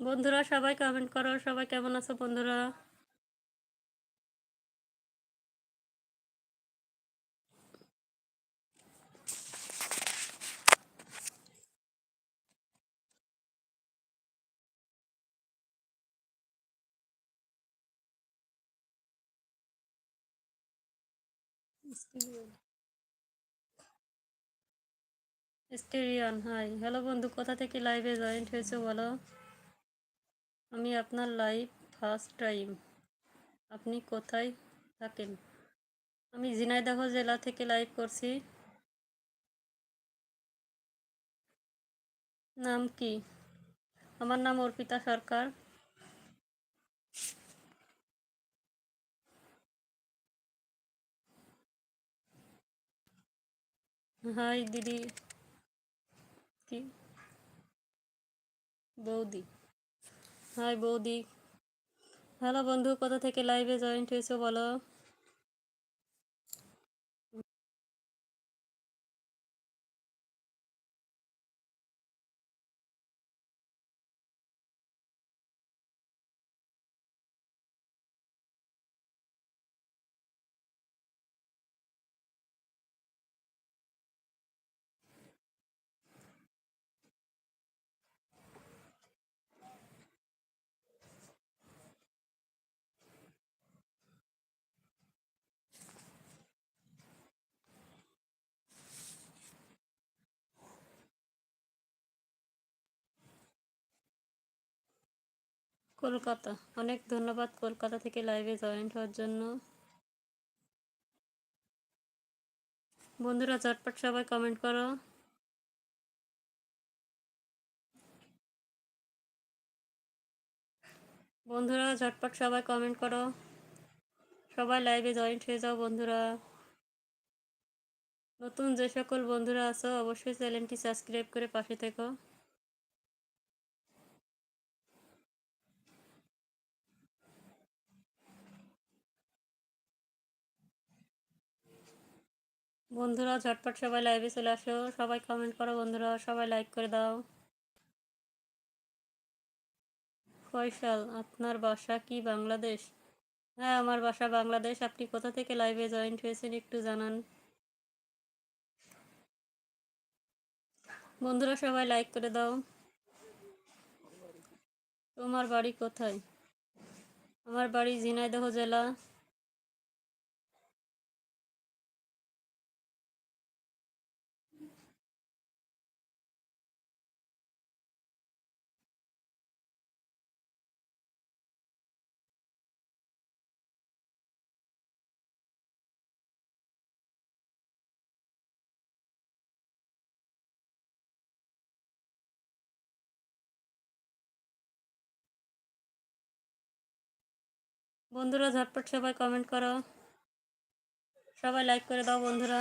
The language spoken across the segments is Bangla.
বন্ধুরা সবাই কমেন্ট করো, সবাই কেমন আছো বন্ধুরা? স্টেরিয়ান হাই হ্যালো বন্ধু, কোথা থেকে লাইভে জয়েন্ট হয়েছে বলো? আমি আপনার লাইভ ফার্স্ট টাইম আপনি কোথায় থাকেন? আমি ঝিনাইদহ জেলা থেকে লাইভ করছি। নাম কি? আমার নাম অর্পিতা সরকার। হাই দিদি, কি? বৌদি। হাই বৌদি। হ্যালো বন্ধু কোথা থেকে লাইভে জয়েন্ট হয়েছো বলো? কলকাতা। অনেক ধন্যবাদ কলকাতা থেকে লাইভে জয়েন্ট হওয়ার জন্য। বন্ধুরা চটপট সবাই কমেন্ট করো। বন্ধুরা, ঝটপট সবাই কমেন্ট করো। সবাই লাইভে জয়েন্ট হয়ে যাও বন্ধুরা। নতুন যে সকল বন্ধুরা আছো, অবশ্যই চ্যানেলটি সাবস্ক্রাইব করে পাশে থেকো। বন্ধুরা, ঝটপট সবাই লাইভে চলে আসো। সবাই কমেন্ট করো বন্ধুরা, সবাই লাইক করে দাও। ফয়সাল, আপনার বাসা কি বাংলাদেশ? হ্যাঁ আমার বাসা বাংলাদেশ। আপনি কোথা থেকে লাইভে জয়েন্ট হয়েছেন একটু জানান। বন্ধুরা, সবাই লাইক করে দাও। তোমার বাড়ি কোথায়? আমার বাড়ি ঝিনাইদহ জেলা। বন্ধুরা ঝটপট সবাই কমেন্ট করো। সবাই লাইক করে দাও বন্ধুরা।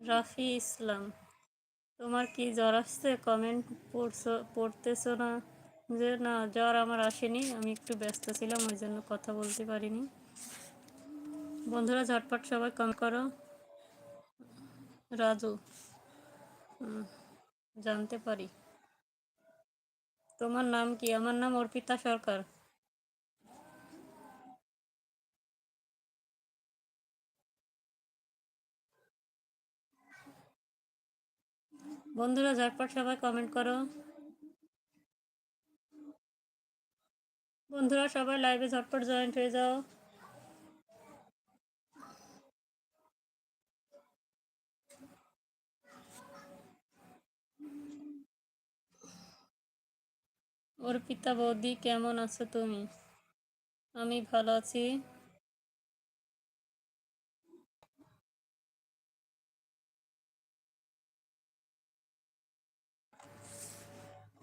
রাফি ইসলাম, তোমার কি জ্বর আসছে? কমেন্ট পড়ছো, পড়তেছো না? যে না, জ্বর আমার আসেনি, আমি একটু ব্যস্ত ছিলাম, ওই জন্য কথা বলতে পারিনি। বন্ধুরা, ঝটপট সবাই কম করো। রাজু জানতে পারি। তোমার নাম কি? আমার নাম অর্পিতা সরকার। বন্ধুরা, ঝটপট সবাই কমেন্ট করো। বন্ধুরা, সবাই লাইভে ঝটপট জয়েন্ট হয়ে যাও। অর্পিতা বৌদি, কেমন আছো তুমি? আমি ভালো আছি।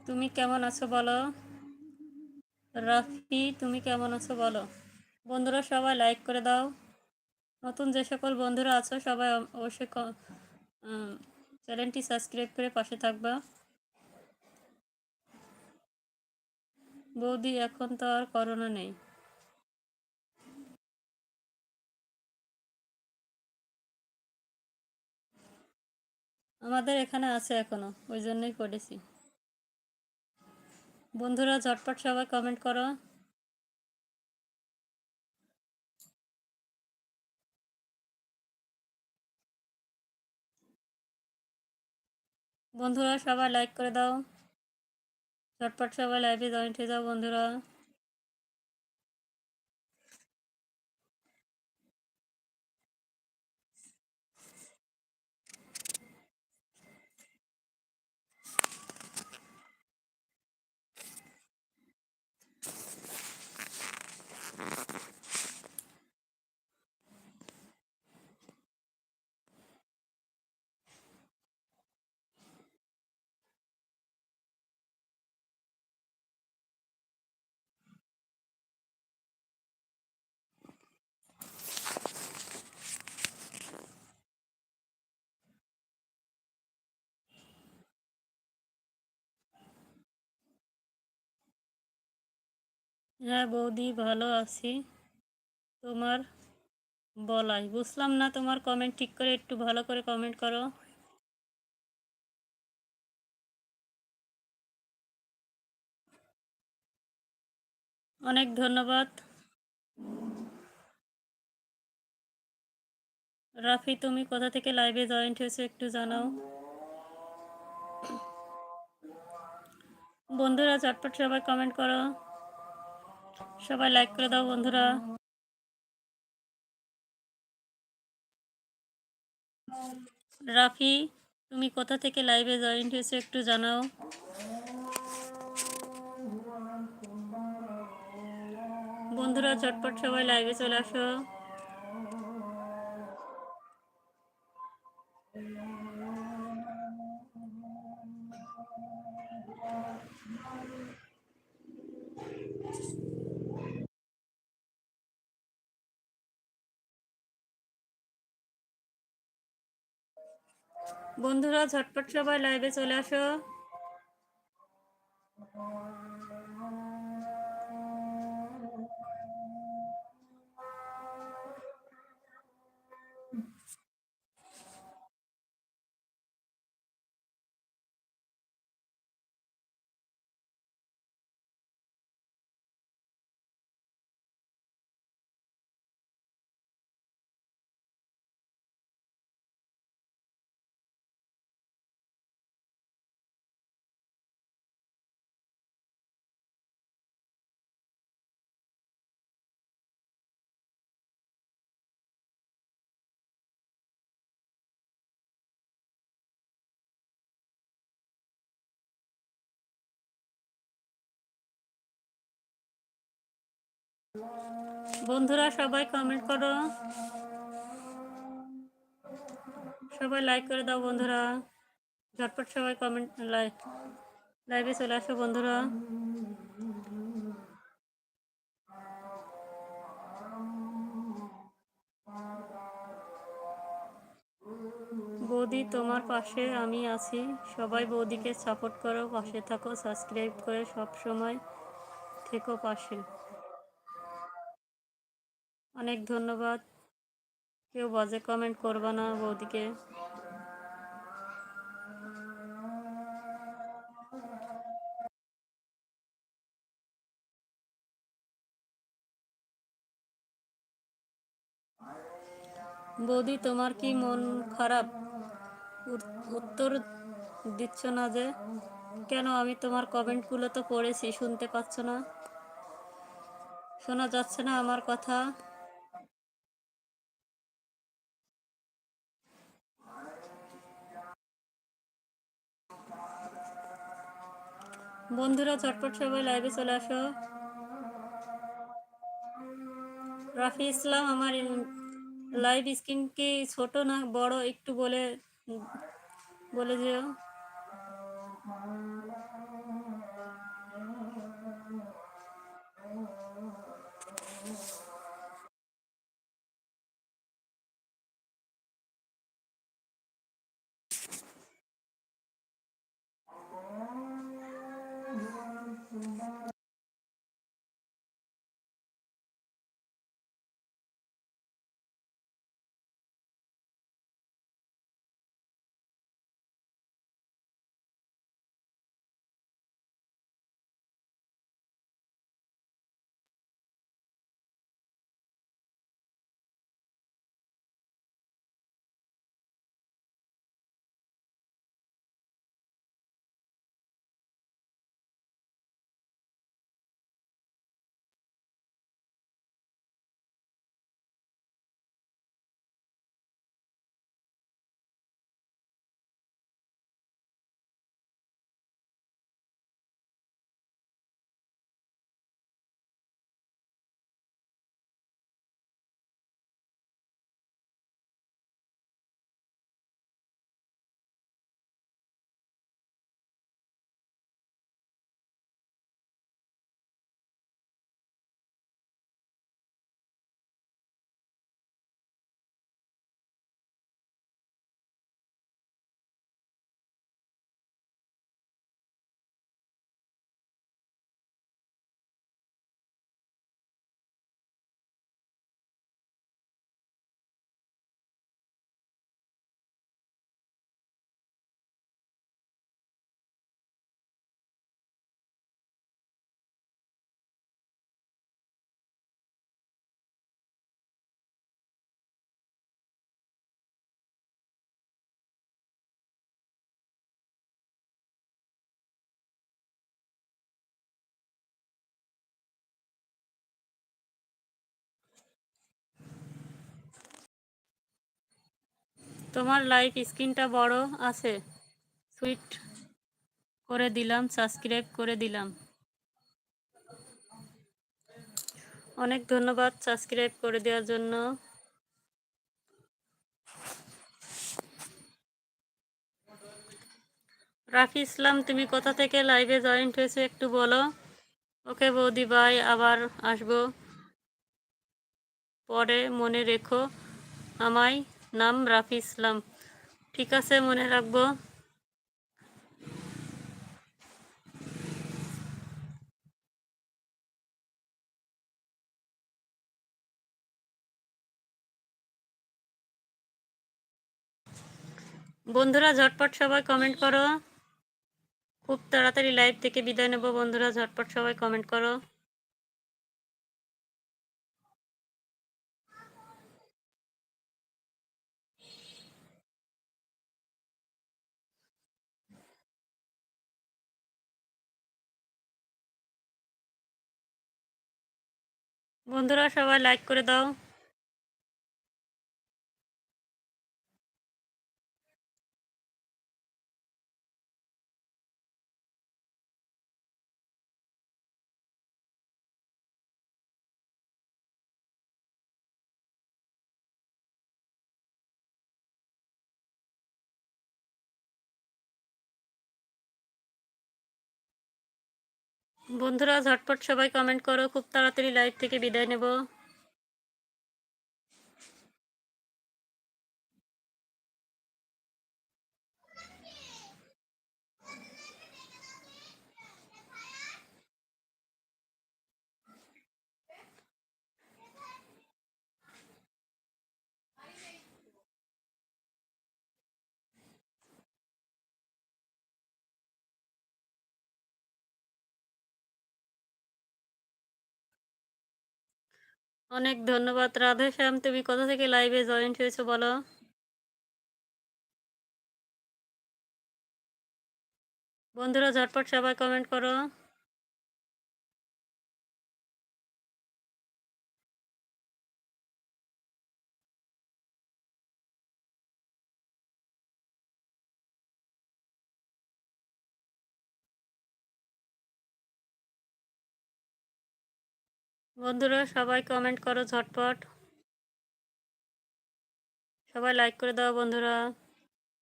তুমি কেমন আছো বলো? রাফি, তুমি কেমন আছো বলো? বন্ধুরা সবাই লাইক করে দাও। নতুন যে সকল বন্ধুরা আছো, সবাই অবশ্যই চ্যানেলটি সাবস্ক্রাইব করে পাশে থাকবা। বৌদি, এখন তো আর করোনা নেই। আমাদের এখানে আছে এখনও, ওই জন্যই করেছি। বন্ধুরা, ঝটপট সবাই কমেন্ট করো। বন্ধুরা, সবাই লাইক করে দাও। ঝটপট সবাই লাইভে জয়েন্ট হয়ে যাও বন্ধুরা। হ্যাঁ বৌদি, ভালো আছি। তোমার বলাই, বুঝলাম না তোমার কমেন্ট ঠিক করে একটু ভালো করে কমেন্ট করো। অনেক ধন্যবাদ। রাফি, তুমি কোথা থেকে লাইভে জয়েন্ট হয়েছো একটু জানাও। বন্ধুরা চটপট সবাই কমেন্ট করো। সবাই লাইক করে দাও বন্ধুরা। রাফি, তুমি কোথা থেকে লাইভে জয়েন্ট হয়েছো একটু জানাও। বন্ধুরা, চটপট সবাই লাইভে চলে আসো। বন্ধুরা ঝটপট সবাই লাইভে চলে আসো। বন্ধুরা সবাই কমেন্ট করো। সবাই লাইক করে দাও বন্ধুরা। ঝটপট সবাই কমেন্ট লাইক লাইভে চলে আসো বন্ধুরা। বৌদি তোমার পাশে আমি আছি। সবাই বৌদিকে সাপোর্ট করো, পাশে থাকো সাবস্ক্রাইব করে সব সময় থেকো পাশে। অনেক ধন্যবাদ। কেউ বাজে কমেন্ট করবা না বৌদিকে। বৌদি, তোমার কি মন খারাপ? উত্তর দিচ্ছ না যে। কেন? আমি তোমার কমেন্টগুলো তো পড়েছি, শুনতে পাচ্ছ না। শোনা যাচ্ছে না আমার কথা। বন্ধুরা, চটপট সবাই লাইভে চলে আসো। রাফি ইসলাম, আমার লাইভ স্ক্রিন কি ছোট না বড়, একটু বলে বলে যেও। তোমার লাইভ স্ক্রিনটা বড় আছে। সুইট করে দিলাম, সাবস্ক্রাইব করে দিলাম। অনেক ধন্যবাদ সাবস্ক্রাইব করে দেওয়ার জন্য। রাফি ইসলাম, তুমি কোথা থেকে লাইভে জয়েন্ট হয়েছে একটু বলো। ওকে বৌদি ভাই আবার আসব। পরে মনে রেখো আমায়। নাম রাফি ইসলাম। ঠিক আছে, মনে রাখব। বন্ধুরা, ঝটপট সবাই কমেন্ট করো। খুব তাড়াতাড়ি লাইভ থেকে বিদায় নেব। বন্ধুরা, ঝটপট সবাই কমেন্ট করো। বন্ধুরা সবাই লাইক করে দাও। বন্ধুরা ঝটপট সবাই কমেন্ট করো। খুব তাড়াতাড়ি লাইভ থেকে বিদায় নেব। অনেক ধন্যবাদ, রাধে শ্যাম। তুমি কোথা থেকে লাইভে জয়েন্ট হয়েছো বলো? বন্ধুরা, ঝটপট সবাই কমেন্ট করো। বন্ধুরা, সবাই কমেন্ট করো ঝটপট। সবাই লাইক করে দাও বন্ধুরা।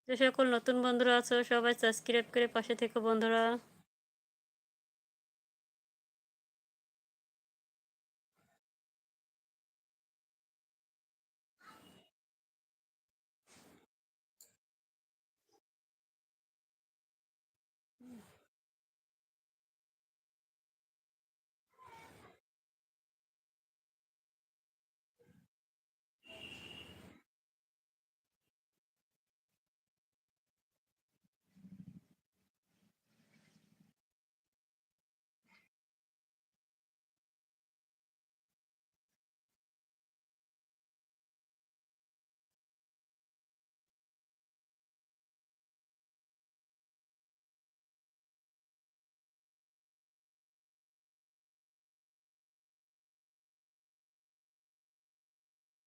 যে সকল নতুন বন্ধুরা আছো, সবাই সাবস্ক্রাইব করে পাশে থেকো বন্ধুরা।